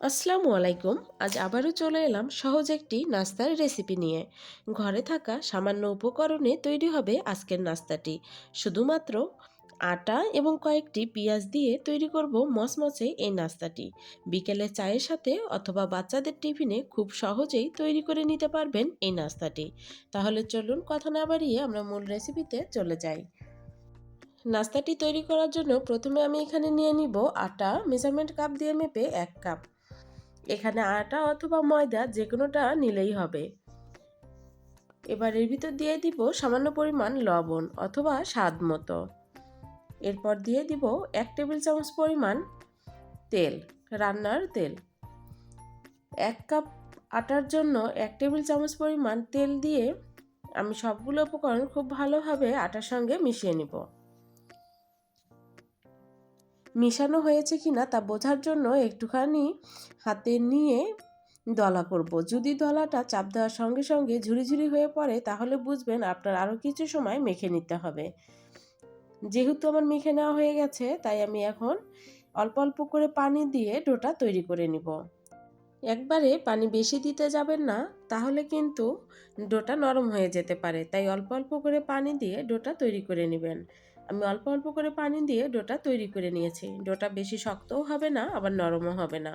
আসসালামু আলাইকুম। আজ আবারও চলে এলাম সহজ একটি নাস্তার রেসিপি নিয়ে। ঘরে থাকা সামান্য উপকরণে তৈরি হবে আজকের নাস্তাটি। শুধুমাত্র আটা এবং কয়েকটি পেঁয়াজ দিয়ে তৈরি করব মচমচে এই নাস্তাটি। বিকেলে চায়ের সাথে অথবা বাচ্চাদের টিফিনে খুব সহজেই তৈরি করে নিতে পারবেন এই নাস্তাটি। তাহলে চলুন কথা না বাড়িয়ে আমরা মূল রেসিপিতে চলে যাই। নাস্তাটি তৈরি করার জন্য প্রথমে আমি এখানে নিয়ে নিব আটা, মেজারমেন্ট কাপ দিয়ে মেপে এক কাপ। এখানে আটা অথবা ময়দা যে কোনোটা নিলেই হবে। এবার এর ভিতর দিয়ে দিব সামান্য পরিমাণ লবণ অথবা স্বাদ মতো। এরপর দিয়ে দিব এক টেবিল চামচ পরিমাণ তেল, রান্নার তেল। এক কাপ আটার জন্য এক টেবিল চামচ পরিমাণ তেল দিয়ে আমি সবগুলো উপকরণ খুব ভালোভাবে আটার সঙ্গে মিশিয়ে নিব। মিশানো হয়েছে কি না তা বোঝার জন্য একটুখানি হাতে নিয়ে দলা করব। যদি দলাটা চাপ দেওয়ার সঙ্গে সঙ্গে ঝুড়ি ঝুড়ি হয়ে পড়ে, তাহলে বুঝবেন আপনার আরও কিছু সময় মেখে নিতে হবে। যেহেতু আমার মেখে নেওয়া হয়ে গেছে, তাই আমি এখন অল্প অল্প করে পানি দিয়ে ডোটা তৈরি করে নিব। একবারে পানি বেশি দিতে যাবেন না, তাহলে কিন্তু ডোটা নরম হয়ে যেতে পারে। তাই অল্প অল্প করে পানি দিয়ে ডোটা তৈরি করে নেবেন। আমি অল্প অল্প করে পানি দিয়ে ডোটা তৈরি করে নিয়েছি। ডোটা বেশি শক্তও হবে না, আবার নরমও হবে না।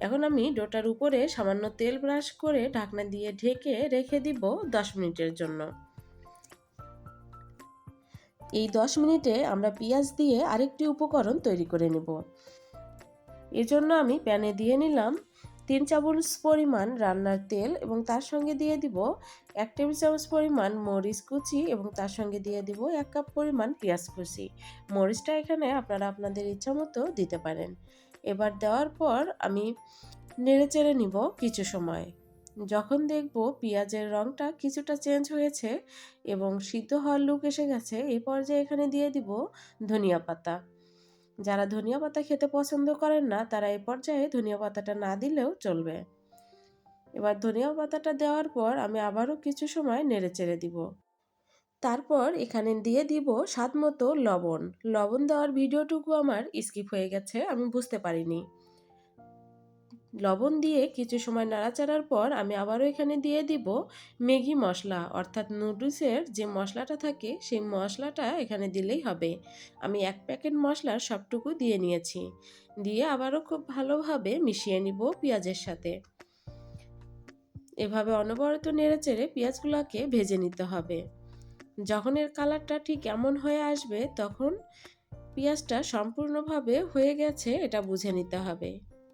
এখন আমি ডোটার উপরে সামান্য তেল ব্রাশ করে ঢাকনা দিয়ে ঢেকে রেখে দিব দশ মিনিটের জন্য। এই দশ মিনিটে আমরা পেঁয়াজ দিয়ে আরেকটি উপকরণ তৈরি করে নেব। এজন্য আমি প্যানে দিয়ে নিলাম তিন চামচ পরিমাণ রান্নার তেল এবং তার সঙ্গে দিয়ে দিব এক টেবিল চামচ পরিমাণ মরিচ কুচি এবং তার সঙ্গে দিয়ে দিব এক কাপ পরিমাণ পেঁয়াজ কুচি। মরিচটা এখানে আপনারা আপনাদের ইচ্ছা মতো দিতে পারেন। এবার দেওয়ার পর আমি নেড়ে চেড়ে নিব কিছু সময়। যখন দেখব পেঁয়াজের রঙটা কিছুটা চেঞ্জ হয়েছে এবং সিদ্ধ হওয়ার লুক এসে গেছে, এই পর্যায়ে এখানে দিয়ে দিব ধনিয়া পাতা। যারা ধনিয়া পাতা খেতে পছন্দ করেন না, তারা এই পর্যায়ে ধনিয়া পাতাটা না দিলেও চলবে। এবার ধনিয়া পাতাটা দেওয়ার পর আমি আবারও কিছু সময় নেড়ে চেড়ে দিব। তারপর এখানে দিয়ে দিব স্বাদ মতো লবণ। লবণ দেওয়ার ভিডিওটুকু আমার স্কিপ হয়ে গেছে, আমি বুঝতে পারিনি। লবণ দিয়ে কিছু সময় নাড়াচাড়ার পর আমি আবারও এখানে দিয়ে দিব ম্যাগি মশলা, অর্থাৎ নুডলসের যে মশলাটা থাকে সেই মশলাটা এখানে দিলেই হবে। আমি এক প্যাকেট মশলার সবটুকু দিয়ে নিয়েছি। দিয়ে আবারও খুব ভালোভাবে মিশিয়ে নিব পেঁয়াজের সাথে। এভাবে অনবরত নেড়ে চেড়ে পেঁয়াজগুলোকে ভেজে নিতে হবে। যখন এর কালারটা ঠিক এমন হয়ে আসবে, তখন পেঁয়াজটা সম্পূর্ণভাবে হয়ে গেছে, এটা বুঝে নিতে হবে।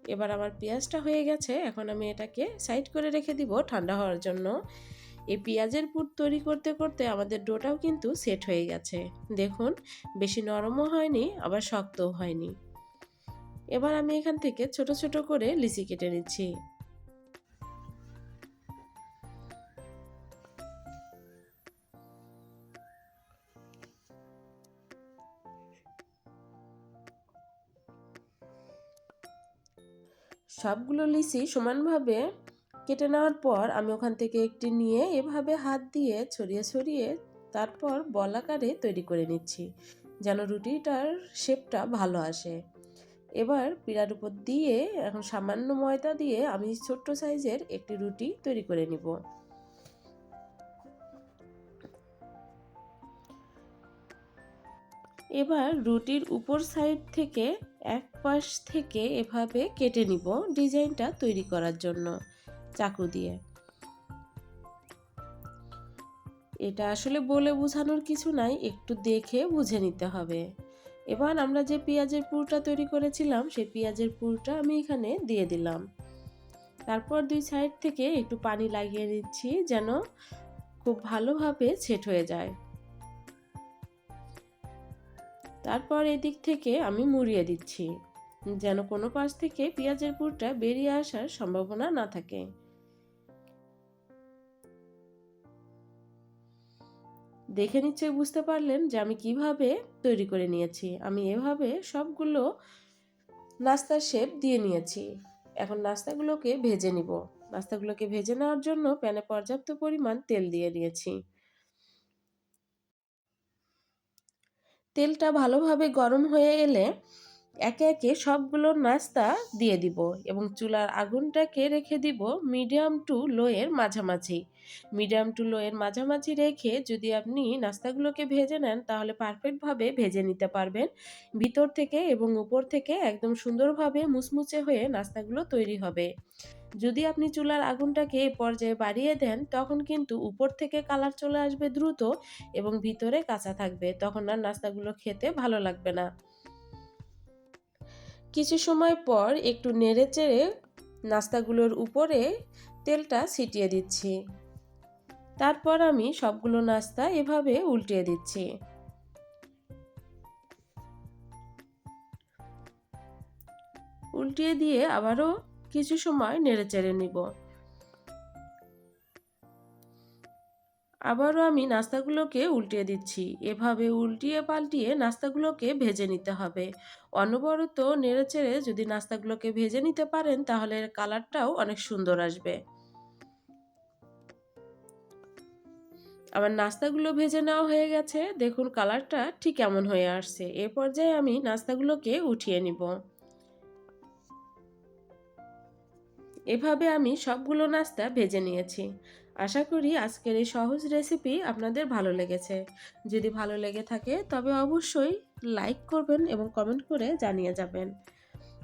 এবার আমার পেঁয়াজটা হয়ে গেছে, এখন আমি এটাকে সাইড করে রেখে দিব ঠান্ডা হওয়ার জন্য। এই পেঁয়াজের পুর তৈরি করতে করতে আমাদের ডোটাও কিন্তু সেট হয়ে গেছে। দেখুন, বেশি নরমও হয়নি, আবার শক্তও হয়নি। এবার আমি এখান থেকে ছোট ছোট করে লিচি কেটে নিচ্ছি। সবগুলো লিচি সমানভাবে কেটে নেওয়ার পর আমি ওখান থেকে একটি নিয়ে এভাবে হাত দিয়ে ছড়িয়ে ছড়িয়ে তারপর বলাকারে তৈরি করে নিচ্ছি, যেন রুটিটার শেপটা ভালো আসে। এবার পিড়ার উপর দিয়ে এখন সামান্য ময়দা দিয়ে আমি ছোট্ট সাইজের একটি রুটি তৈরি করে নিব। এবার রুটির উপর সাইড থেকে এক পাশ থেকে এভাবে কেটে নিব ডিজাইনটা তৈরি করার জন্য চাকু দিয়ে। এটা আসলে বলে বোঝানোর কিছু নাই, একটু দেখে বুঝে নিতে হবে। এবার আমরা যে পেঁয়াজের পুরটা তৈরি করেছিলাম, সেই পেঁয়াজের পুরটা আমি এখানে দিয়ে দিলাম। তারপর দুই সাইড থেকে একটু পানি লাগিয়ে নিচ্ছি যেন খুব ভালোভাবে সেট হয়ে যায়। তারপর এদিক থেকে আমি মুড়িয়ে দিচ্ছি, যেন কোনো পাশ থেকে পেঁয়াজের পুরটা বেরিয়ে আসার সম্ভাবনা না থাকে। দেখে নিশ্চয়ই বুঝতে পারলেন যে আমি কীভাবে তৈরি করে নিয়েছি। আমি এভাবে সবগুলো নাস্তার শেপ দিয়ে নিয়েছি। এখন নাস্তাগুলোকে ভেজে নিব। নাস্তাগুলোকে ভেজে নেওয়ার জন্য প্যানে পর্যাপ্ত পরিমাণ তেল দিয়ে নিয়েছি। তেলটা ভালোভাবে গরম হয়ে এলে একে একে সবগুলো নাস্তা দিয়ে দিব এবং চুলার আগুনটাকে রেখে দিব মিডিয়াম টু লোয়ের মাঝামাঝি। মিডিয়াম টু লোয়ের মাঝামাঝি রেখে যদি আপনি নাস্তাগুলোকে ভেজে নেন, তাহলে পারফেক্টভাবে ভেজে নিতে পারবেন। ভিতর থেকে এবং উপর থেকে একদম সুন্দরভাবে মুচমুচে হয়ে নাস্তাগুলো তৈরি হবে। যদি আপনি চুলার আগুনটাকে এ পর্যায়ে বাড়িয়ে দেন, তখন কিন্তু উপর থেকে কালার চলে আসবে দ্রুত এবং ভিতরে কাঁচা থাকবে। তখন আর নাস্তাগুলো খেতে ভালো লাগবে না। কিছু সময় পর একটু নেড়ে চেড়ে নাস্তাগুলোর উপরে তেলটা ছিটিয়ে দিচ্ছি। তারপর আমি সবগুলো নাস্তা এভাবে উল্টিয়ে দিচ্ছি। উল্টিয়ে দিয়ে আবারও কিছু সময় নেড়ে চেড়ে নিব। আবারও আমি নাস্তাগুলোকে উল্টিয়ে দিচ্ছি। এভাবে উল্টিয়ে পাল্টিয়ে নাস্তাগুলোকে ভেজে নিতে হবে। অনবরত নেড়ে চেড়ে যদি নাস্তাগুলোকে ভেজে নিতে পারেন, তাহলে কালারটাও অনেক সুন্দর আসবে। আমার নাস্তাগুলো ভেজে নেওয়া হয়ে গেছে। দেখুন, কালারটা ঠিক এমন হয়ে আসছে। এ পর্যায়ে আমি নাস্তাগুলোকে উঠিয়ে নিব। এভাবে আমি সবগুলো নাস্তা ভেজে নিয়েছি। আশা করি আজকের এই সহজ রেসিপি আপনাদের ভালো লেগেছে। যদি ভালো লেগে থাকে তবে অবশ্যই লাইক করবেন এবং কমেন্ট করে জানিয়ে যাবেন।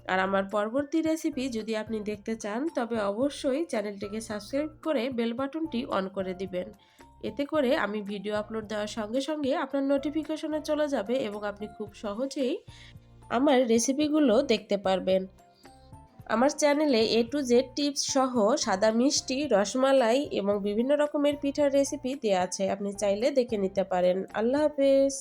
আর আমার পরবর্তী রেসিপি যদি আপনি দেখতে চান তবে অবশ্যই চ্যানেলটিকে সাবস্ক্রাইব করে বেল বাটনটি অন করে দিবেন। এতে করে আমি ভিডিও আপলোড দেওয়ার সঙ্গে সঙ্গে আপনার নোটিফিকেশনে চলে যাবে এবং আপনি খুব সহজেই আমার রেসিপিগুলো দেখতে পারবেন। আমার চ্যানেলে এ টু জেড টিপস সহ সাদা মিষ্টি, রসমালাই এবং বিভিন্ন রকমের পিঠার রেসিপি দেওয়া আছে। আপনি চাইলে দেখে নিতে পারেন। আল্লাহ হাফেজ।